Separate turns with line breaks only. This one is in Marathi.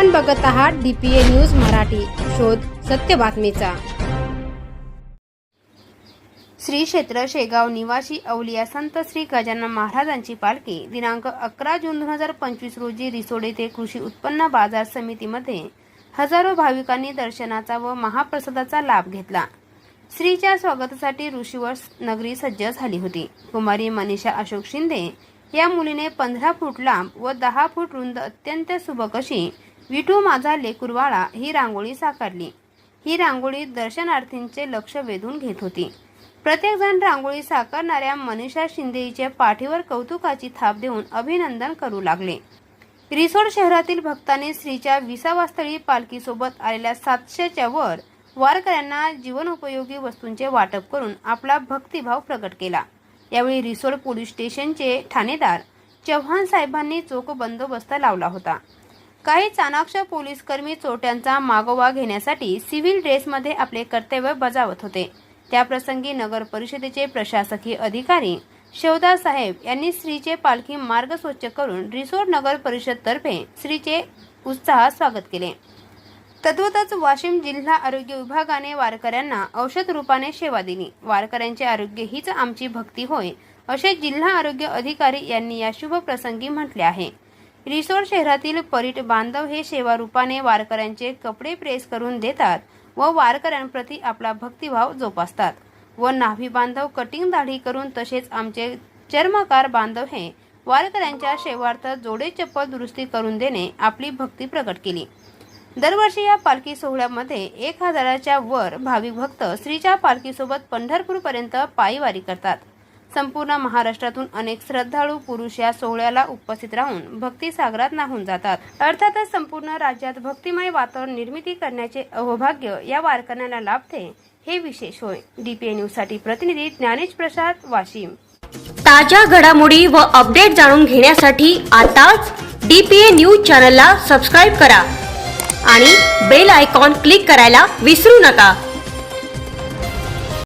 आपण बघत आहात डीपीए न्यूज मराठी. शोध सत्य बातमीचा. श्री क्षेत्र शेगाव निवासी अवलिया संत श्री गजानन महाराजांची पालखी दिनांक अकरा जून दोन हजार पंचवीस रोजी रिसोड येथे कृषी उत्पन्न बाजार समितीमध्ये हजारो भाविकांनी दर्शनाचा व महाप्रसादाचा लाभ घेतला. श्रीच्या स्वागतासाठी ऋषीवर नगरी सज्ज झाली होती. कुमारी मनीषा अशोक शिंदे या मुलीने पंधरा फूट लांब व दहा फूट रुंद अत्यंत सुबक अशी विठू माझा लेकुरवाळा ही रांगोळी साकारली. ही रांगोळी दर्शनार्थींचे लक्ष वेधून घेत होती. प्रत्येकजण रांगोळी साकारणाऱ्या मनीषा शिंदेच्या पाठीवर कौतुकाची थाप देऊन अभिनंदन करू लागले. रिसोड शहरातील भक्तांनी श्रीच्या विसावास्थळी पालखीसोबत आलेल्या सातशेच्या वर वारकऱ्यांना जीवनोपयोगी वस्तूंचे वाटप करून आपला भक्तिभाव प्रकट केला. यावेळी रिसोड पोलीस स्टेशनचे ठाणेदार चव्हाण साहेबांनी चोख बंदोबस्त लावला होता. काही चाणाक्ष पोलीस कर्मी चोट्यांचा मागोवा घेण्यासाठी सिव्हिल ड्रेसमध्ये आपले कर्तव्य बजावत होते. त्याप्रसंगी नगर परिषदेचे प्रशासकीय अधिकारी शेवदा साहेब यांनी श्रीचे पालखी मार्ग स्वच्छ करून रिसोड नगर परिषदतर्फे श्रीचे उत्साह स्वागत केले. तद्वतच वाशिम जिल्हा आरोग्य विभागाने वारकऱ्यांना औषध रूपाने सेवा दिली. वारकऱ्यांचे आरोग्य हीच आमची भक्ती होय असे जिल्हा आरोग्य अधिकारी यांनी या शुभ प्रसंगी म्हटले आहे. रिसोड शहरातील परीट बांधव हे सेवारूपाने वारकऱ्यांचे कपडे प्रेस करून देतात व वारकऱ्यांप्रती आपला भक्तिभाव जोपासतात. व नाभी बांधव कटिंग दाढी करून तसेच आमचे चर्मकार बांधव हे वारकऱ्यांच्या सेवार्थ जोडे चप्पल दुरुस्ती करून देणे आपली भक्ती प्रकट केली. दरवर्षी या पालखी सोहळ्यामध्ये एक हजाराच्या वर भाविक भक्त श्रीच्या पालखीसोबत पंढरपूरपर्यंत पायीवारी करतात. संपूर्ण महाराष्ट्रातून अनेक श्रद्धाळू पुरुष या सोहळ्याला उपस्थित राहून भक्तिसागरात नाहून जातात. अर्थातच संपूर्ण राज्यात भक्तिमय वातावरण निर्मिती करण्याचे अहोभाग्य या वारकऱ्यांना लाभते हे विशेष होय. डीपीए न्यूजसाठी प्रतिनिधी ज्ञानेश प्रसाद वाशिम.
ताज्या घडामोडी व अपडेट जाणून घेण्यासाठी आताच डीपीए न्यूज चॅनलला सबस्क्राईब करा आणि बेल आयकॉन क्लिक करायला विसरू नका.